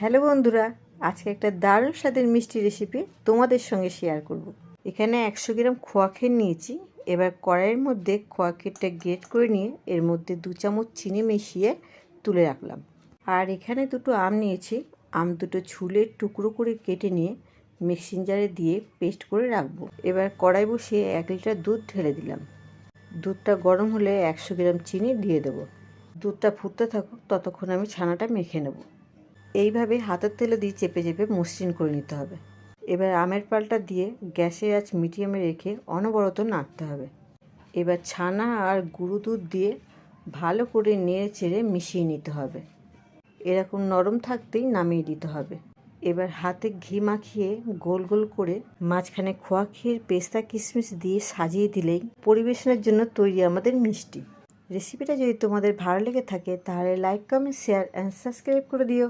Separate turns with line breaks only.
Hello বন্ধুরা, আজকে একটা দারুণ স্বাদের মিষ্টি রেসিপি তোমাদের সঙ্গে শেয়ার করব। এখানে একশো গ্রাম খোয়া ক্ষীর নিয়েছি, এবার কড়াইয়ের মধ্যে খোয়া ক্ষীরটা গ্রেট করে নিয়ে এর মধ্যে দু চামচ চিনি মিশিয়ে তুলে রাখলাম। আর এখানে দুটো আম নিয়েছি, আম দুটো ছুলে টুকরো করে কেটে নিয়ে মিক্সিং জারে দিয়ে পেস্ট করে রাখব। এবার কড়াই বসিয়ে এক লিটার দুধ ঢেলে দিলাম। দুধটা গরম হলে একশো গ্রাম চিনি দিয়ে দেবো। দুধটা ফুটতে থাকুক, ততক্ষণ আমি ছানাটা মেখে নেব। এইভাবে হাতের তেলে দিয়ে চেপে চেপে মসৃণ করে নিতে হবে। এবার আমের পালটা দিয়ে গ্যাসের আঁচ মিডিয়ামে রেখে অনবরত নাড়তে হবে। এবার ছানা আর গুঁড়ো দুধ দিয়ে ভালো করে নেড়ে চেড়ে মিশিয়ে নিতে হবে। এরকম নরম থাকতেই নামিয়ে দিতে হবে। এবার হাতে ঘি মাখিয়ে গোল গোল করে মাঝখানে খোয়া ক্ষীর, পেস্তা, কিশমিশ দিয়ে সাজিয়ে দিলেই পরিবেশনের জন্য তৈরি আমাদের মিষ্টি। রেসিপিটা যদি তোমাদের ভালো লেগে থাকে তাহলে like, comment, share and subscribe করে দিও।